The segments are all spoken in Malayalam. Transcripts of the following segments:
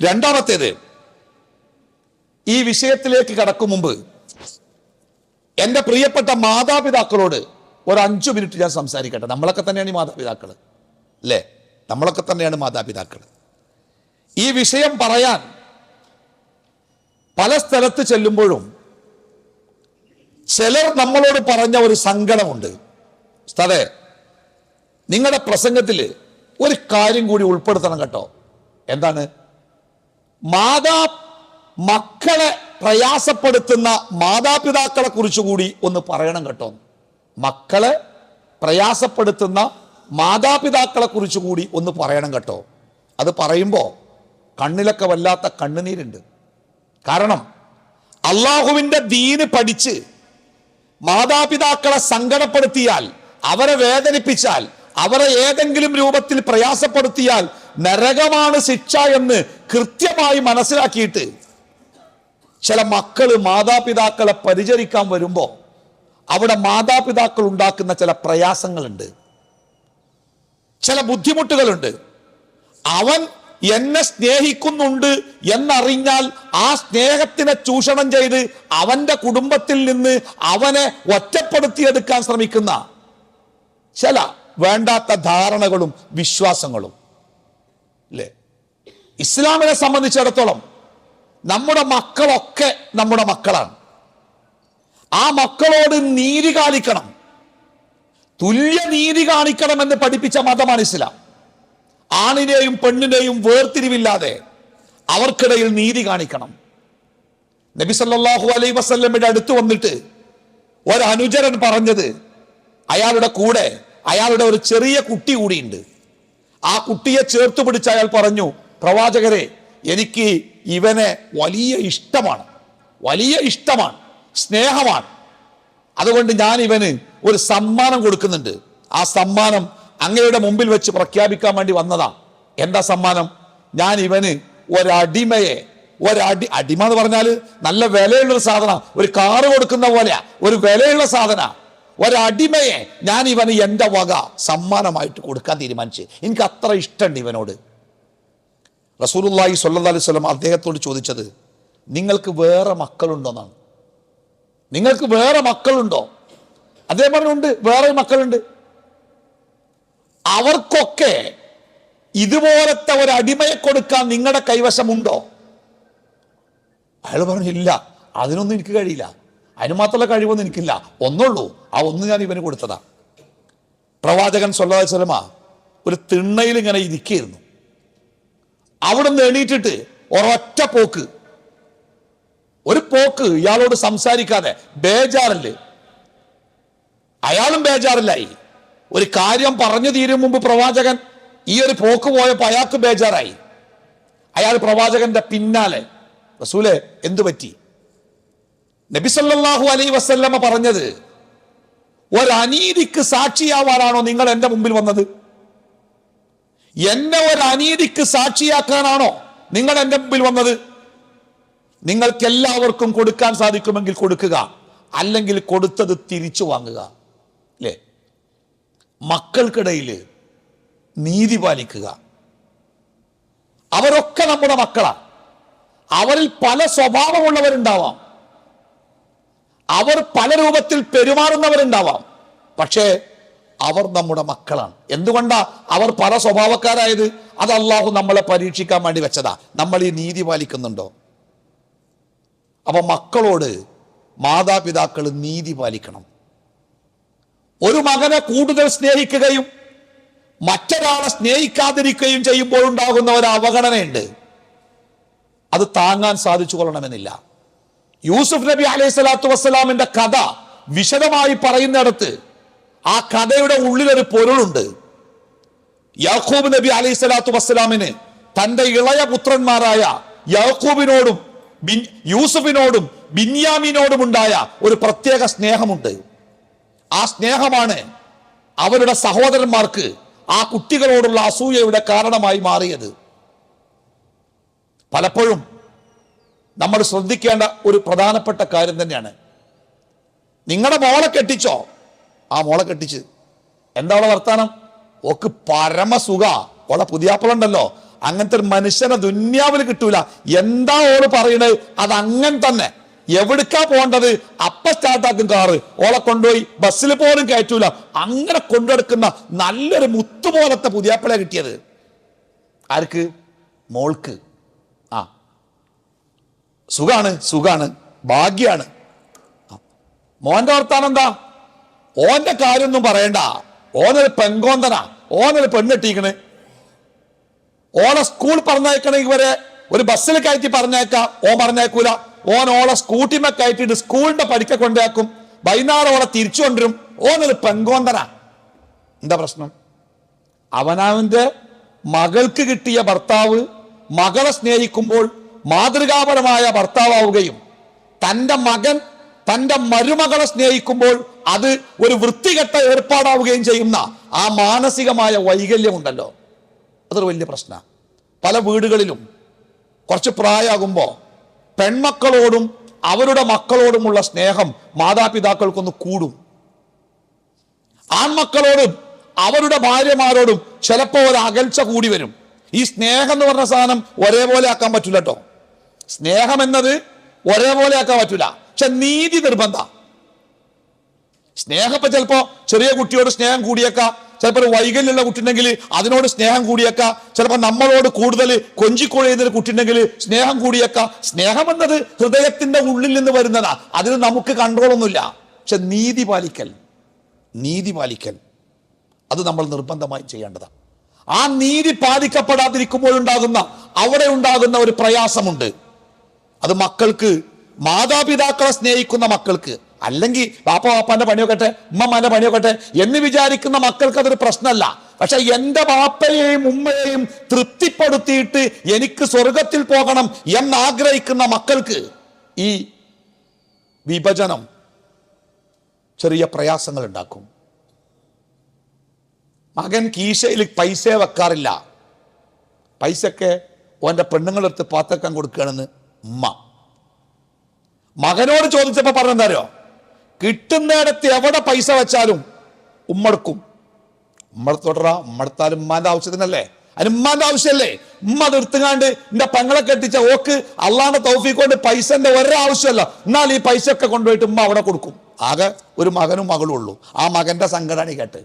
രണ്ടാമത്തേത് ഈ വിഷയത്തിലേക്ക് കടക്കും മുമ്പ് എന്റെ പ്രിയപ്പെട്ട മാതാപിതാക്കളോട് ഒരു അഞ്ചു മിനിറ്റ് ഞാൻ സംസാരിക്കട്ടെ. നമ്മളൊക്കെ തന്നെയാണ് ഈ മാതാപിതാക്കൾ അല്ലേ? നമ്മളൊക്കെ തന്നെയാണ് മാതാപിതാക്കൾ. ഈ വിഷയം പറയാൻ പല സ്ഥലത്ത് ചെല്ലുമ്പോഴും ചിലർ നമ്മളോട് പറഞ്ഞ ഒരു സങ്കടമുണ്ട്. ഉസ്താദേ നിങ്ങളുടെ പ്രസംഗത്തിൽ ഒരു കാര്യം കൂടി ഉൾപ്പെടുത്തണം കേട്ടോ. എന്താണ്? മാതാ മക്കളെ പ്രയാസപ്പെടുത്തുന്ന മാതാപിതാക്കളെ കുറിച്ച് കൂടി ഒന്ന് പറയണം കേട്ടോ. മക്കളെ പ്രയാസപ്പെടുത്തുന്ന മാതാപിതാക്കളെ കുറിച്ച് കൂടി ഒന്ന് പറയണം കേട്ടോ. അത് പറയുമ്പോൾ കണ്ണിലൊക്കെ വല്ലാത്ത കണ്ണുനീരുണ്ട്. കാരണം അള്ളാഹുവിന്റെ ദീന് പഠിച്ച് മാതാപിതാക്കളെ സങ്കടപ്പെടുത്തിയാൽ അവരെ വേദനിപ്പിച്ചാൽ അവരെ ഏതെങ്കിലും രൂപത്തിൽ പ്രയാസപ്പെടുത്തിയാൽ നരകമാണ് ശിക്ഷ എന്ന് കൃത്യമായി മനസ്സിലാക്കിയിട്ട് ചില മക്കൾ മാതാപിതാക്കളെ പരിചരിക്കാൻ വരുമ്പോൾ അവിടെ മാതാപിതാക്കൾ ഉണ്ടാക്കുന്ന ചില പ്രയാസങ്ങളുണ്ട്. ചില ബുദ്ധിമുട്ടുകളുണ്ട്. അവൻ എന്നെ സ്നേഹിക്കുന്നുണ്ട് എന്നറിഞ്ഞാൽ ആ സ്നേഹത്തിനെ ചൂഷണം ചെയ്ത് അവന്റെ കുടുംബത്തിൽ നിന്ന് അവനെ ഒറ്റപ്പെടുത്തിയെടുക്കാൻ ശ്രമിക്കുന്ന ചില വേണ്ടാത്ത ധാരണകളും വിശ്വാസങ്ങളും. അല്ലേ ഇസ്ലാമിനെ സംബന്ധിച്ചിടത്തോളം നമ്മുടെ മക്കളൊക്കെ നമ്മുടെ മക്കളാണ്. ആ മക്കളോട് നീതി കാണിക്കണം. തുല്യ നീതി കാണിക്കണമെന്ന് പഠിപ്പിച്ച മതമാണ് ഇസ്ലാം. ആണിനെയും പെണ്ണിനെയും വേർതിരിവില്ലാതെ അവർക്കിടയിൽ നീതി കാണിക്കണം. നബി സല്ലാഹു അലൈ വസല്ലമയുടെ അടുത്ത് വന്നിട്ട് ഒരു പറഞ്ഞത് അയാളുടെ കൂടെ അയാളുടെ ഒരു ചെറിയ കുട്ടി കൂടിയുണ്ട്. ആ കുട്ടിയെ ചേർത്ത് പിടിച്ച് അയാൾ പറഞ്ഞു പ്രവാചകരെ എനിക്ക് ഇവനെ വലിയ ഇഷ്ടമാണ്. വലിയ ഇഷ്ടമാണ്. സ്നേഹമാണ്. അതുകൊണ്ട് ഞാൻ ഇവന് ഒരു സമ്മാനം കൊടുക്കുന്നുണ്ട്. ആ സമ്മാനം അങ്ങയുടെ മുമ്പിൽ വെച്ച് പ്രഖ്യാപിക്കാൻ വേണ്ടി വന്നതാ. എന്താ സമ്മാനം? ഞാൻ ഇവന് ഒരടിമയെ ഒരടി അടിമ എന്ന് പറഞ്ഞാൽ നല്ല വിലയുള്ള ഒരു സാധന. ഒരു കാറ് കൊടുക്കുന്ന പോലെയാ. ഒരു വിലയുള്ള സാധന. ഒരടിമയെ ഞാൻ ഇവന് എന്റെ വക സമ്മാനമായിട്ട് കൊടുക്കാൻ തീരുമാനിച്ചു. എനിക്ക് അത്ര ഇഷ്ടമുണ്ട് ഇവനോട്. റസൂലുള്ളാഹി സ്വല്ലല്ലാഹി അലൈഹി വസല്ലം അദ്ദേഹത്തോട് ചോദിച്ചത് നിങ്ങൾക്ക് വേറെ മക്കളുണ്ടോന്നാണ് നിങ്ങൾക്ക് വേറെ മക്കളുണ്ടോ? അദ്ദേഹം പറഞ്ഞുണ്ട് വേറെ മക്കളുണ്ട്. അവർക്കൊക്കെ ഇതുപോലത്തെ ഒരു അടിമയെ കൊടുക്കാൻ നിങ്ങളുടെ കൈവശമുണ്ടോ? അയാൾ പറഞ്ഞു ഇല്ല അതിനൊന്നും എനിക്ക് കഴിയില്ല. അതിന് മാത്രമുള്ള കഴിവൊന്നും എനിക്കില്ല. ഒന്നുള്ളൂ ആ ഒന്ന് ഞാൻ ഇവന് കൊടുത്തതാ. പ്രവാചകൻ സ്വല്ലല്ലാഹി അലൈഹി വസല്ലം ഒരു തിണ്ണയിൽ ഇങ്ങനെ ഇരിക്കുകയായിരുന്നു. അവിടെ നിന്ന് എണീറ്റിട്ട് ഒരൊറ്റ പോക്ക്. ഒരു പോക്ക് ഇയാളോട് സംസാരിക്കാതെ ബേജാറല്ലേ അയാളും ബേജാറില്ലായി ഒരു കാര്യം പറഞ്ഞു തീരും മുമ്പ് പ്രവാചകൻ ഈ ഒരു പോക്ക് പോയപ്പോ അയാൾക്ക് ബേജാറായി. അയാൾ പ്രവാചകന്റെ പിന്നാലെ റസൂലെ എന്തു പറ്റി? നബിസല്ലാഹു അലൈ വസല്ലമ പറഞ്ഞത് ഒരനീതിക്ക് സാക്ഷിയാവാനാണോ നിങ്ങൾ എന്റെ മുമ്പിൽ വന്നത്? എന്നെ ഒരു അനീതിക്ക് സാക്ഷിയാക്കാനാണോ നിങ്ങൾ എന്റെ മുമ്പിൽ വന്നത്? നിങ്ങൾക്ക് എല്ലാവർക്കും കൊടുക്കാൻ സാധിക്കുമെങ്കിൽ കൊടുക്കുക. അല്ലെങ്കിൽ കൊടുത്തത് തിരിച്ചു വാങ്ങുക. അല്ലേ മക്കൾക്കിടയിൽ നീതി പാലിക്കുക. അവരൊക്കെ നമ്മുടെ മക്കളാണ് അവരിൽ പല സ്വഭാവമുള്ളവരുണ്ടാവാം. അവർ പല രൂപത്തിൽ പെരുമാറുന്നവരുണ്ടാവാം. പക്ഷേ അവർ നമ്മുടെ മക്കളാണ്. എന്തുകൊണ്ടാ? അവർ പല സ്വഭാവക്കാരായത്? അത് അള്ളാഹു നമ്മളെ പരീക്ഷിക്കാൻ വേണ്ടി വെച്ചതാ. നമ്മൾ ഈ നീതി പാലിക്കുന്നുണ്ടോ? അപ്പൊ മക്കളോട് മാതാപിതാക്കൾ നീതി പാലിക്കണം. ഒരു മകനെ കൂടുതൽ സ്നേഹിക്കുകയും മറ്റൊരാളെ സ്നേഹിക്കാതിരിക്കുകയും ചെയ്യുമ്പോൾ ഉണ്ടാകുന്ന ഒരു അവഗണനയുണ്ട്. അത് താങ്ങാൻ സാധിച്ചു കൊള്ളണമെന്നില്ല. യൂസുഫ് നബി അലൈഹി സ്വലാത്തു വസ്സലാമിന്റെ കഥ വിശദമായി പറയുന്നിടത്ത് ആ കഥയുടെ ഉള്ളിലൊരു പൊരുളുണ്ട്. യാക്കൂബ് നബി അലൈഹി സ്വലാത്തു വസ്സലാമിന് തന്റെ ഇളയ പുത്രന്മാരായ യാക്കൂബിനോടും ബിൻ- യൂസുഫിനോടും ബിന്യാമിനോടും ഉണ്ടായ ഒരു പ്രത്യേക സ്നേഹമുണ്ട്. ആ സ്നേഹമാണ് അവരുടെ സഹോദരന്മാർക്ക് ആ കുട്ടികളോടുള്ള അസൂയയുടെ കാരണമായി മാറിയത്. പലപ്പോഴും നമ്മൾ ശ്രദ്ധിക്കേണ്ട ഒരു പ്രധാനപ്പെട്ട കാര്യം തന്നെയാണ്. നിങ്ങളുടെ മോളെ കെട്ടിച്ചോ? ആ മോളെ കെട്ടിച്ച്. എന്താ അവളെ വർത്താനം? ഓക്ക് പരമസുഖ. ഓളെ പുതിയാപ്പിളുണ്ടല്ലോ. അങ്ങനത്തെ ഒരു മനുഷ്യനെ ദുന്യാവിൽ കിട്ടൂല. എന്താ ഓൾ പറയണത് അത് അങ്ങനെ തന്നെ. എവിടുക്കാ പോണ്ടത് അപ്പ സ്റ്റാർട്ടാക്കും കാറ് ഓളെ കൊണ്ടുപോയി ബസ്സിൽ പോലും കയറ്റൂല. അങ്ങനെ കൊണ്ടെടുക്കുന്ന നല്ലൊരു മുത്തുപോലത്തെ പുതിയാപ്പിളെ കിട്ടിയത്. ആർക്ക്? മോൾക്ക്. ആ. സുഖാണ് സുഖാണ്. ഭാഗ്യാണ്. മോന്റെ വർത്താനം എന്താ? ഓന്റെ കാര്യമൊന്നും പറയണ്ട. ഓനൊരു പെങ്കോന്തനാ. ഓനൊരു പെണ്ണിട്ടിരിക്കണേ ഓളെ സ്കൂൾ പറഞ്ഞയക്കണമെങ്കിൽ വരെ ഒരു ബസ്സിൽ കയറ്റി പറഞ്ഞേക്കാം ഓൻ പറഞ്ഞേക്കൂല ഓൻ ഓളെ സ്കൂട്ടിമെ കയറ്റിയിട്ട് സ്കൂളിന്റെ പഠിക്ക കൊണ്ടാക്കും വൈകുന്നേരം ഓളെ തിരിച്ചു കൊണ്ടുവരും. ഓനൊരു പെങ്കോന്തനാ. എന്താ പ്രശ്നം? അവനവന്റെ മകൾക്ക് കിട്ടിയ ഭർത്താവ് മകളെ സ്നേഹിക്കുമ്പോൾ മാതൃകാപരമായ ഭർത്താവുകയും തന്റെ മകൻ തന്റെ മരുമകളെ സ്നേഹിക്കുമ്പോൾ അത് ഒരു വൃത്തികെട്ട ഏർപ്പാടാവുകയും ചെയ്യുന്ന ആ മാനസികമായ വൈകല്യമുണ്ടല്ലോ. അതൊരു വലിയ പ്രശ്നമാണ് പല വീടുകളിലും കുറച്ച് പ്രായമാകുമ്പോൾ പെൺമക്കളോടും അവരുടെ മക്കളോടുമുള്ള സ്നേഹം മാതാപിതാക്കൾക്കൊന്ന് കൂടും. ആൺമക്കളോടും അവരുടെ ഭാര്യമാരോടും ചിലപ്പോൾ ഒരു അകൽച്ച കൂടി വരും. ഈ സ്നേഹം എന്ന് പറഞ്ഞ സാധനം ഒരേപോലെ ആക്കാൻ പറ്റില്ല കേട്ടോ സ്നേഹം എന്നത് ഒരേപോലെ ആക്കാൻ പറ്റില്ല പക്ഷെ നീതി നിർബന്ധ. സ്നേഹം ഇപ്പൊ ചിലപ്പോ ചെറിയ കുട്ടിയോട് സ്നേഹം കൂടിയേക്കാം. ചിലപ്പോൾ വൈകല്യമുള്ള കുട്ടിയുണ്ടെങ്കിൽ അതിനോട് സ്നേഹം കൂടിയേക്കാം. ചിലപ്പോൾ നമ്മളോട് കൂടുതൽ കൊഞ്ചിക്കൊഴിയുന്ന ഒരു കുട്ടിയുണ്ടെങ്കിൽ സ്നേഹം കൂടിയേക്കാം. സ്നേഹം എന്നത് ഹൃദയത്തിന്റെ ഉള്ളിൽ നിന്ന് വരുന്നതാ. അതിന് നമുക്ക് കൺട്രോളൊന്നുമില്ല പക്ഷെ നീതി പാലിക്കൽ. നീതി പാലിക്കൽ. അത് നമ്മൾ നിർബന്ധമായും ചെയ്യേണ്ടതാണ് ആ നീതി പാലിക്കപ്പെടാതിരിക്കുമ്പോഴുണ്ടാകുന്ന അവിടെ ഉണ്ടാകുന്ന ഒരു പ്രയാസമുണ്ട്. അത് മക്കൾക്ക് മാതാപിതാക്കളെ സ്നേഹിക്കുന്ന മക്കൾക്ക് അല്ലെങ്കിൽ ബാപ്പ ബാപ്പാന്റെ പണിയൊക്കട്ടെ ഉമ്മമാന്റെ പണിയൊക്കട്ടെ എന്ന് വിചാരിക്കുന്ന മക്കൾക്ക് അതൊരു പ്രശ്നമല്ല. പക്ഷെ എന്റെ ബാപ്പയെയും ഉമ്മയെയും തൃപ്തിപ്പെടുത്തിയിട്ട് എനിക്ക് സ്വർഗത്തിൽ പോകണം എന്നാഗ്രഹിക്കുന്ന മക്കൾക്ക് ഈ വിഭജനം ചെറിയ പ്രയാസങ്ങൾ ഉണ്ടാക്കും. മകൻ കീശയിൽ പൈസ വെക്കാറില്ല. പൈസയൊക്കെ ഓന്റെ പെണ്ണുങ്ങളെടുത്ത് പാത്തക്കാൻ കൊടുക്കുകയാണെന്ന് ഉമ്മ. മകനോട് ചോദിച്ചപ്പോൾ പറഞ്ഞെന്താരോ കിട്ടുന്നിടത്ത് എവിടെ പൈസ വെച്ചാലും ഉമ്മടുക്കും. ഉമ്മടത്തോട്ടറ ഉമ്മടത്താലും ഉമ്മാന്റെ ആവശ്യത്തിനല്ലേ? അതിന് ഉമ്മാന്റെ ആവശ്യമല്ലേ ഉമ്മ അത് എന്റെ പെങ്ങളെ കെട്ടിച്ച ഓക്ക് അള്ളാന്റെ തൗഫീഖ് കൊണ്ട് പൈസന്റെ ഒരാവശ്യമല്ല എന്നാൽ ഈ പൈസ ഒക്കെ കൊണ്ടുപോയിട്ട് ഉമ്മ അവിടെ കൊടുക്കും. ആകെ ഒരു മകനും മകളും ഉള്ളൂ. ആ മകന്റെ സംഘടന കേട്ട്.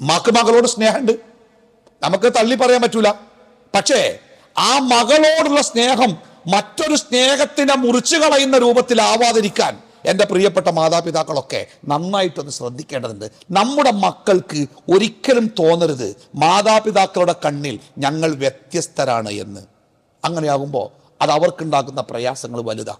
മക്ക് മകളോട് സ്നേഹമുണ്ട് നമുക്ക് തള്ളി പറയാൻ പറ്റൂല. പക്ഷേ ആ മകളോടുള്ള സ്നേഹം മറ്റൊരു സ്നേഹത്തിനെ മുറിച്ചു കളയുന്ന രൂപത്തിലാവാതിരിക്കാൻ എന്റെ പ്രിയപ്പെട്ട മാതാപിതാക്കളൊക്കെ നന്നായിട്ടൊന്ന് ശ്രദ്ധിക്കേണ്ടതുണ്ട്. നമ്മുടെ മക്കൾക്ക് ഒരിക്കലും തോന്നരുത് മാതാപിതാക്കളുടെ കണ്ണിൽ ഞങ്ങൾ വ്യത്യസ്തരാണ് എന്ന്. അങ്ങനെയാകുമ്പോൾ അത് അവർക്കുണ്ടാക്കുന്ന പ്രയാസങ്ങൾ വലുതാ.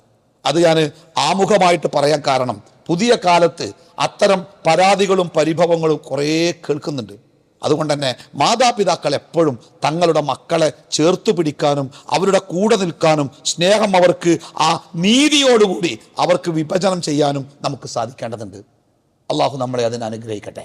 അത് ഞാൻ ആമുഖമായിട്ട് പറയാൻ കാരണം പുതിയ കാലത്ത് അത്തരം പരാതികളും പരിഭവങ്ങളും കുറേ കേൾക്കുന്നുണ്ട്. അതുകൊണ്ട് തന്നെ മാതാപിതാക്കൾ എപ്പോഴും തങ്ങളുടെ മക്കളെ ചേർത്ത് പിടിക്കാനും അവരുടെ കൂടെ നിൽക്കാനും സ്നേഹം അവർക്ക് ആ നീതിയോടുകൂടി അവർക്ക് വിഭജനം ചെയ്യാനും നമുക്ക് സാധിക്കേണ്ടതുണ്ട്. അള്ളാഹു നമ്മളെ അതിന് അനുഗ്രഹിക്കട്ടെ.